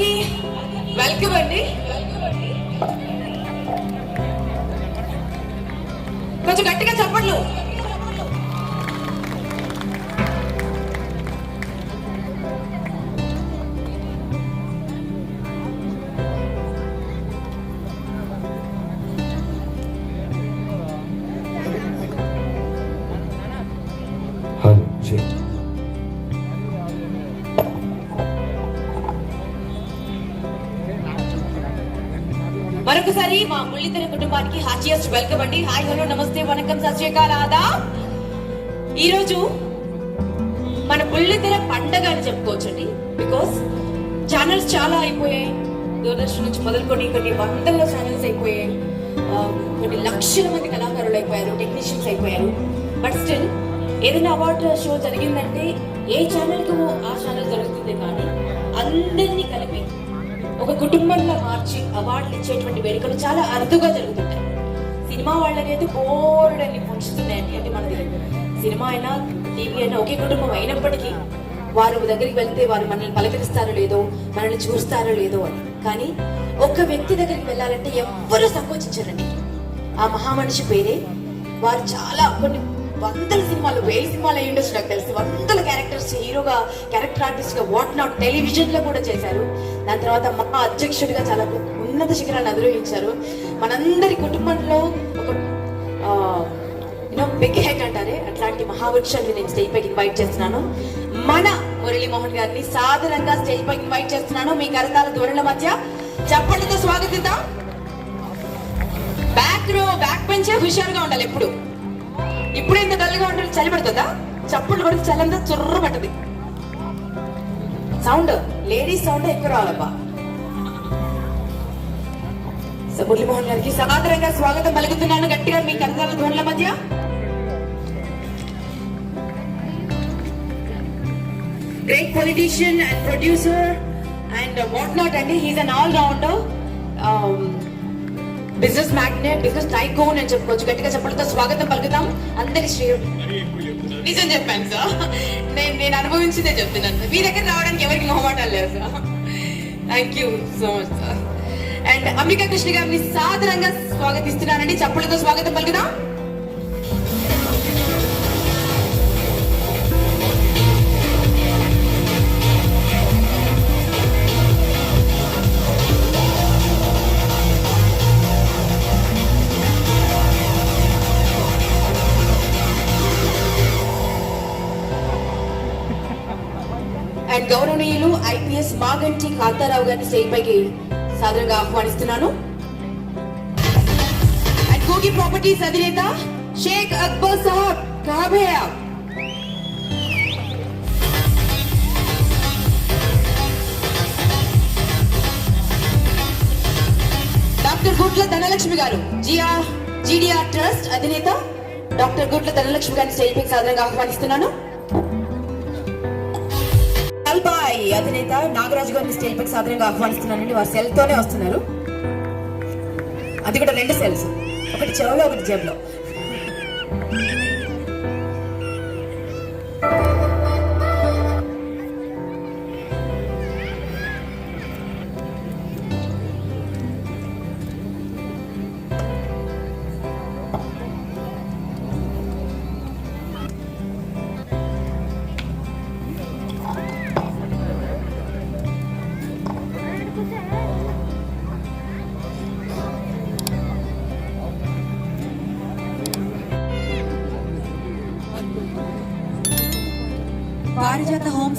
అందరికీ వెల్కమ్ అండి. కొంచెం గట్టిగా చెప్పట్లు మరొకసారి మా ముళ్ళితెర కుటుంబానికి హార్టియస్ట్ వెల్కమ్ అండి. హాయ్ హలో నమస్తే వనకం సత్యకాల ఆదా ఈరోజు మన ముళ్ళితెర పండగ అని చెప్పుకోవచ్చండి. బికాస్ ఛానల్స్ చాలా అయిపోయాయి. దూరదర్శన్ నుంచి మొదలుకొని కొన్ని వందల ఛానల్స్ అయిపోయాయి. కొన్ని లక్షల మంది కళాకారులు అయిపోయారు టెక్నీషియన్స్ అయిపోయారు. బట్ స్టిల్ ఏదైనా అవార్డు షో జరిగిందంటే ఏ ఛానల్కి ఆ ఛానల్ జరుగుతుంది కానీ అందరినీ కలిపి ఒక కుటుంబంలో మార్చి అవార్డులు ఇచ్చేటువంటి వేడుకలు చాలా అరుదుగా జరుగుతుంటాయి. సినిమా వాళ్ళకైతే బోర్డు అని ఉంచుతున్నాయండి అంటే మనది. సినిమా అయినా టీవీ అయినా ఒకే కుటుంబం అయినప్పటికీ వారు దగ్గరికి వెళ్తే వారు మనల్ని పలకరిస్తారో లేదో మనల్ని చూస్తారో లేదో అని. కానీ ఒక్క వ్యక్తి దగ్గరికి వెళ్ళాలంటే ఎవ్వరూ సంకోచించరండి. ఆ మహామనిషి పేరే. వారు చాలా కొన్ని వందల సినిమాలు వేల సినిమాలు అయ్యి ఉండొచ్చు నాకు తెలిసి. వందల క్యారెక్టర్స్ హీరోగా క్యారెక్టర్ ఆర్టిస్ట్గా వాట్ నాట్ టెలివిజన్లో కూడా చేశారు. దాని తర్వాత మహా అధ్యక్షుడిగా చాలా ఉన్నత శిఖరాలను అధిరోహించారు మనందరి కుటుంబంలో ఒక యూనో బిగ్ హెడ్ అంటారే అట్లాంటి మహావృక్షాన్ని నేను స్టేజ్ పైకి ఇన్వైట్ చేస్తున్నాను. మన మురళీమోహన్ గారిని సాధారణంగా స్టేజ్ పైకి ఇన్వైట్ చేస్తున్నాను. మీ కరతాల ధోరణుల మధ్య చప్పట్లతో స్వాగతిద్దాం. బ్యాక్ రో బ్యాక్ పెంచే హుషారుగా ఉండాలి ఎప్పుడు. ఇప్పుడు ఇంత డల్గా ఉంటే చలి పడుతుందా? చప్పుడు కొడితే చలంతా చుర్ర పట్టది సౌండ్ లేడీస్ సౌండ్ ఎక్కువ రావాలబ్బా. సో మురళీమోహన్ గారికి సాదరంగా స్వాగతం పలుకుతున్నాను. గట్టిగా మీ కందాల ధ్వనుల మధ్య. Great politician and producer and what not అండి. He's an all rounder business magnate business tycoon అని చెప్పుకోవచ్చు గట్టిగా చెప్పడంతో స్వాగతం పలుకుతాం. అందరి శ్రీ నిజం చెప్పాను సార్ నేను నేను అనుభవించిందే చెప్తున్నాను మీ దగ్గర రావడానికి ఎవరికి మొహమాటాలు లేవు sir thank you so much sir and Ambika Krishna గారిని సాధారణంగా స్వాగతిస్తున్నానండి. చప్పులతో స్వాగతం పలుకుదాం. అండ్ గౌరవనీయులు ఐపీఎస్ మాగంటి కాంతారావు గారిని స్టేజ్ పైకి సాదరంగా ఆహ్వానిస్తున్నాను. అండ్ కోగి ప్రాపర్టీస్ అధినేత షేక్ అక్బర్ సాహబ్ కాబే డాక్టర్ గుట్ల ధనలక్ష్మి గారు జియా జీడిఆర్ ట్రస్ట్ అధినేత డాక్టర్ గుట్ల ధనలక్ష్మి గారిని స్టేజ్ పైకి ఆహ్వానిస్తున్నాను. అధినేత నాగరాజు గారిని స్టేజ్ పైకి సాధారణంగా ఆహ్వానిస్తున్నానండి వారు సెల్ తోనే వస్తున్నారు. అది కూడా రెండు సెల్స్ ఒకటి చెవులో ఒకటి జేబులో.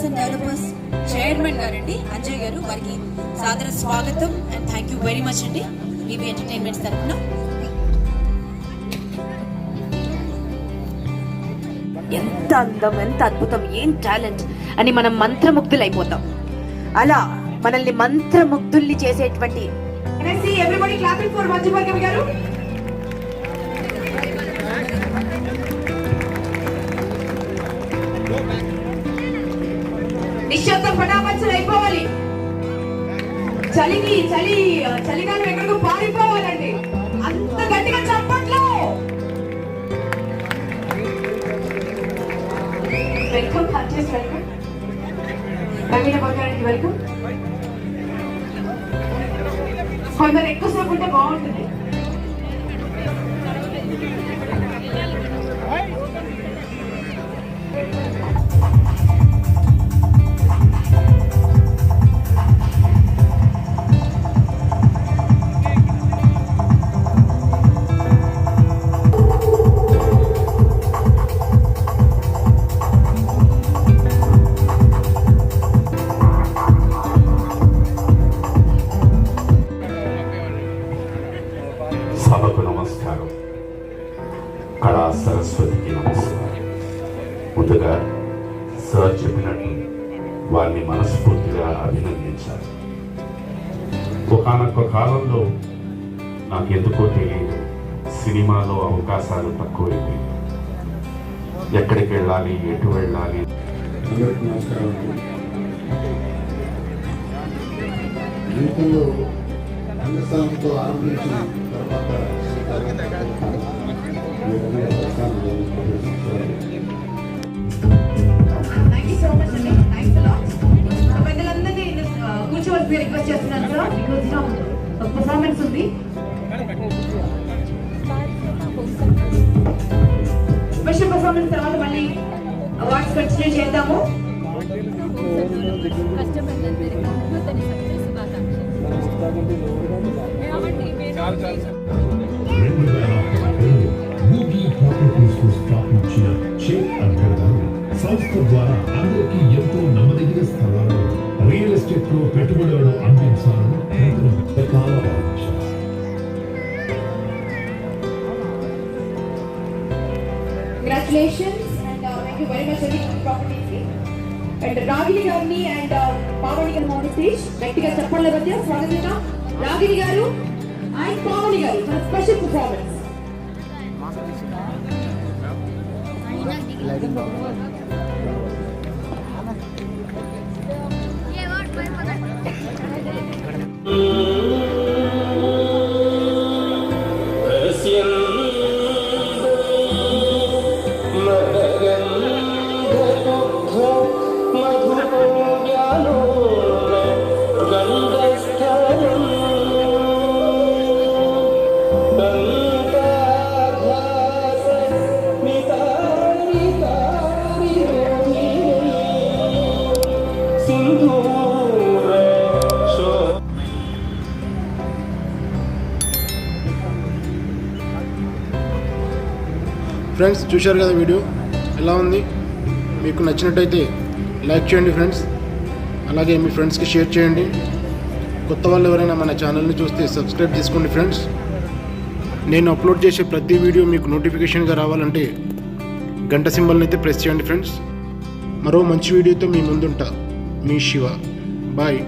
హోమ్స్ అండ్ డెవలపర్స్ చైర్మన్ గారండి అంజయ్ గారు. వారికి సాదర స్వాగతం and thank you very much అండి. బీబీ ఎంటర్టైన్మెంట్స్ తరఫున ఎంత అందం ఎంత అద్భుతం ఏం టాలెంట్ అని మనం మంత్రముగ్ధులైపోతాం. అలా మనల్ని మంత్రముగ్ధుల్ని చేసేటువంటి ఎవ్రీబడి క్లాపింగ్ ఫర్ మధ్యభాగవి గారు. నిశ్శబ్దం పటాపంచలు అయిపోవాలి. చలికి చలి చలికాలం ఎక్కడికి పారిపోవాలండి. అంత గట్టిగా చప్పట్లు. వెల్కమ్ హార్టియస్ వెల్కమ్ నవీన బంగారానికి వెల్కమ్ కొందరు ఎక్కువసేపు ఉంటే బాగుంటుంది. సభకు నమస్కారం కళా సరస్వతికి నమస్కారం ముందుగా సార్ చెప్పినట్లు వారిని మనస్ఫూర్తిగా అభినందించాలి. ఒకనొక కాలంలో నాకెందుకో తెలియదు. సినిమాలో అవకాశాలు తక్కువైంది ఎక్కడికి వెళ్ళాలి ఎటు వెళ్ళాలి? అందరికీ నమస్కారం అండి. జీవితంలో రంగస్థానంతో ఆరంభించి తర్వాత కూర్చోవలసి రిక్వెస్ట్ చేస్తున్నాను సార్ బికాజ్ నా పర్ఫార్మెన్స్ ఉంది. స్పెషల్ పర్ఫార్మెన్స్ తర్వాత మళ్ళీ అవార్డ్స్ కంటిన్యూ చేద్దాము. నూతన సంవత్సర శుభాకాంక్షలు ఏమండి మీరు రెండు వేల పదకొండు మూవీ ప్రాపర్టీస్కు స్థాపించిన షేక్ అక్బర్ గారు సంస్థ ద్వారా అందరికీ ఎంతో నమ్మదగిన స్థలాలను రియల్ ఎస్టేట్లో పెట్టుబడులను అందించాలని ప్రజలు ఎంతకాల భావించారు congratulations and thank you very much అండి ప్రాపర్టీస్ అండ్ రాగిణి గారిని అండ్ పావని గారు ఆన్ స్టేజ్ గట్టిగా చెప్పండి మధ్య స్వాగతం రాగిణి గారు అండ్ పావని గారు for special performance Đúng! Friends చూశారు కదా వీడియో? ఎలా ఉంది? మీకు నచ్చినట్టయితే లైక్ చేయండి ఫ్రెండ్స్. అలాగే మీ ఫ్రెండ్స్కి షేర్ చేయండి. కొత్త వాళ్ళు ఎవరైనా మన ఛానల్ని చూస్తే సబ్స్క్రైబ్ చేసుకోండి ఫ్రెండ్స్. నేను అప్లోడ్ చేసే ప్రతి వీడియో మీకు నోటిఫికేషన్గా రావాలంటే గంట సింబల్ని అయితే ప్రెస్ చేయండి ఫ్రెండ్స్. మరో మంచి వీడియోతో మీ ముందుంటా. మీ శివ. బాయ్.